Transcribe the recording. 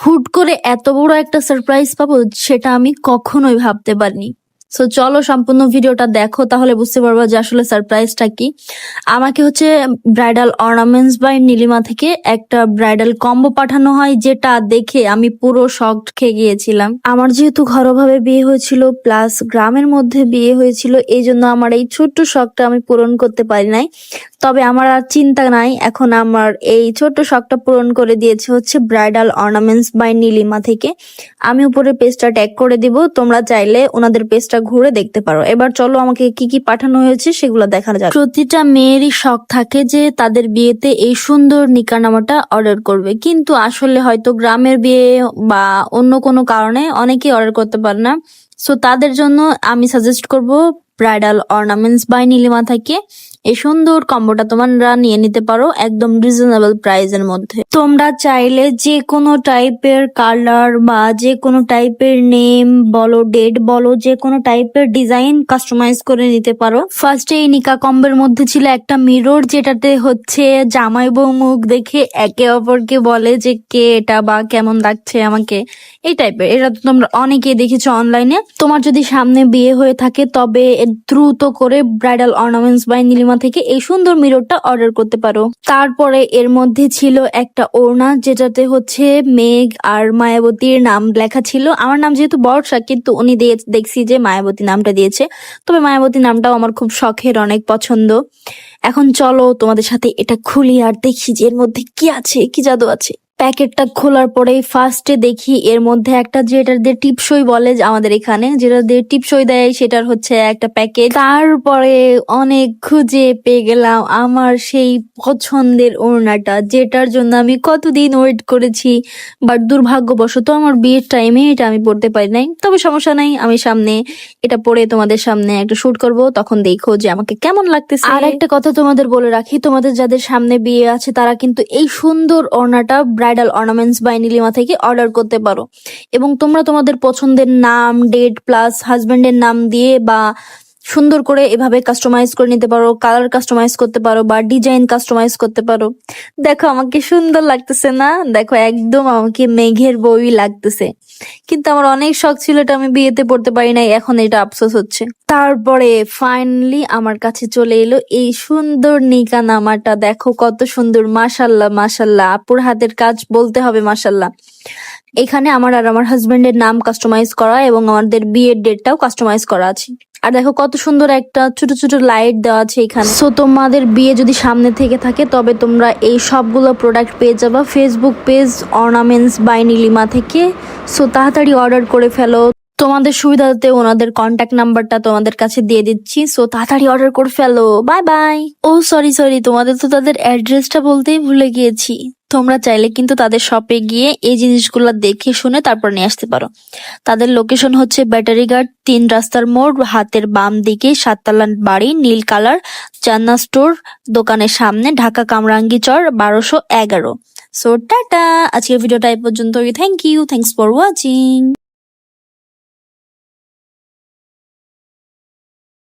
হুট করে এত বড় একটা সারপ্রাইজ পাবো সেটা আমি কখনোই ভাবতে পারিনি। সো চলো সম্পূর্ণ ভিডিওটা দেখো, তাহলে বুঝতে পারব যে আসলে সারপ্রাইজটা কি। আমাকে হচ্ছে ব্রাইডাল অর্নামেন্টস বাই নীলিমা থেকে একটা ব্রাইডাল কম্বো পাঠানো হয়, যেটা দেখে আমি পুরো শক খেয়ে গিয়েছিলাম। আমার যেহেতু ঘরোভাবে বিয়ে হয়েছিল প্লাস গ্রামের মধ্যে বিয়ে হয়েছিল এই জন্য আমার এই ছোট্ট শখটা আমি পূরণ করতে পারি নাই। তবে আমার আর চিন্তা নাই। এখন আমার এই ছোট্ট শখটা পূরণ করে দিয়েছে হচ্ছে ব্রাইডাল অর্নামেন্টস বাই নীলিমা থেকে। আমি উপরে পেজটা ট্যাগ করে দিব, তোমরা চাইলে ওনাদের পেজটা ঘুরে দেখতে পারো। এবার চলো আমাকে কি কি পাঠানো হয়েছে সেগুলো দেখা যাক। প্রতিটা মেয়েরই শখ থাকে যে তাদের বিয়েতে এই সুন্দর নিকানামাটা অর্ডার করবে। কিন্তু আসলে হয়তো গ্রামের বিয়ে বা অন্য কোনো কারণে অনেকেই অর্ডার করতে পারে না। সো তাদের জন্য আমি সাজেস্ট করব ব্রাইডাল অর্নামেন্টস বাই নীলিমা থেকে। এই সুন্দর কম্বোটা তোমরা নিয়ে নিতে পারো একদম রিজনেবল প্রাইসের মধ্যে। তোমরা চাইলে যে কোনো টাইপের কালার বা যে কোনো টাইপের নেম বলো ডেট বলো, যে কোনো টাইপের ডিজাইন কাস্টমাইজ করে নিতে পারো। ফার্স্টে এই নিকা কম্বের মধ্যে ছিল একটা মিরর যেটাতে হচ্ছে জামাই বউ মুখ দেখে একে অপরকে বলে যে কে এটা বা কেমন লাগছে আমাকে, এই টাইপের এটা তো তোমরা অনেকেই দেখেছ অনলাইনে তোমার যদি সামনে বিয়ে হয়ে থাকে, তবে দ্রুত করে ব্রাইডাল অর্নামেন্টস বাই নীলিমা থেকে এই সুন্দর মিররটা অর্ডার করতে পারো। তারপরে এর মধ্যে ছিল একটা ওড়না, যেটাতে হচ্ছে মেঘ আর মায়াবতীর নাম লেখা ছিল। আমার নাম যেহেতু বর্ষা, কিন্তু উনি দিয়ে দেখছি যে মায়াবতী নামটা দিয়েছে। তবে মায়াবতী নামটাও আমার খুব শখের, অনেক পছন্দ। এখন চলো তোমাদের সাথে এটা খুলি আর দেখি যে এর মধ্যে কি আছে, কি জাদু আছে। প্যাকেটটা খোলার পরেই ফার্স্টে দেখি এর মধ্যে একটা যেটা দিয়ে টিপসই বলে আমাদের এখানে যেটা দিয়ে টিপসই দেয় সেটার হচ্ছে একটা প্যাকেট। তারপরে অনেক খুঁজে পেয়ে গেলাম আমার সেই পছন্দের ওড়নাটা, যেটার জন্য আমি কতদিন ওয়েট করেছি। বাট দুর্ভাগ্যবশত আমার বিয়ের টাইমে এটা আমি পড়তে পারি নাই। তবে সমস্যা নাই, আমি সামনে এটা পরে তোমাদের সামনে একটা শুট করব, তখন দেখো যে আমাকে কেমন লাগতেছে। আর একটা কথা তোমাদের বলে রাখি, তোমাদের যাদের সামনে বিয়ে আছে তারা কিন্তু এই সুন্দর ওড়নাটা ব্রাইডাল অর্নামেন্টস বা নীলিমা থেকে অর্ডার করতে পারো। এবং তোমরা তোমাদের পছন্দের নাম ডেট প্লাস হাজবেন্ডের নাম দিয়ে বা সুন্দর করে এভাবে কাস্টমাইজ করে নিতে পারো কালার কাস্টমাইজ করতে পারো বা ডিজাইন কাস্টমাইজ করতে পারো। দেখো, আমাকে সুন্দর লাগতেছে না? দেখো, একদম আমাকে মেঘের বই লাগতেছে। কিন্তু আমার অনেক শখ ছিল এটা আমি বিয়েতে পড়তে পারি নাই, এখন এটা আফসোস হচ্ছে। তারপরে ফাইনালি আমার কাছে চলে এলো এই সুন্দর নিকা নামাটা। দেখো, কত সুন্দর, মাশাল্লাহ মাশাল্লাহ। আপুর হাতের কাজ বলতে হবে মাশাল্লাহ। এখানে আমার আর আমার হাজবেন্ডের নাম কাস্টমাইজ করা এবং আমাদের বিয়ের ডেটটাও কাস্টমাইজ করা আছে। আর দেখো কত সুন্দর একটা ছোট ছোট লাইট দেওয়া আছে এখানে। সো তোমাদের বিয়ে যদি সামনে থেকে থাকে, তবে তোমরা এই সবগুলো প্রোডাক্ট পেয়ে যাবা। Facebook page ornaments by Nilima থেকে। সো তাড়াতাড়ি অর্ডার করে ফেলো। তোমাদের সুবিধাতে ওনাদের কন্ট্যাক্ট নাম্বারটা তোমাদের কাছে দিয়ে দিচ্ছি। সো তাড়াতাড়ি অর্ডার করে ফেলো। বাই বাই ও সরি সরি তোমাদের তো তাদের অ্যাড্রেসটা বলতেই ভুলে গিয়েছি। তোমরা চাইলে কিন্তু তাদের শপে গিয়ে এই জিনিসগুলো দেখে শুনে তারপর নিয়ে আসতে পারো। তাদের লোকেশন হচ্ছে ব্যাটারি গার্ড তিন রাস্তার মোড়, হাতের বাম দিকে সাততলা বাড়ি, নীল কালার চান্না স্টোর দোকানের সামনে ঢাকা কামরাঙ্গি চর, বারোশো এগারো। সো টাটা! আজকের ভিডিওটা এই পর্যন্ত thank you thanks for watching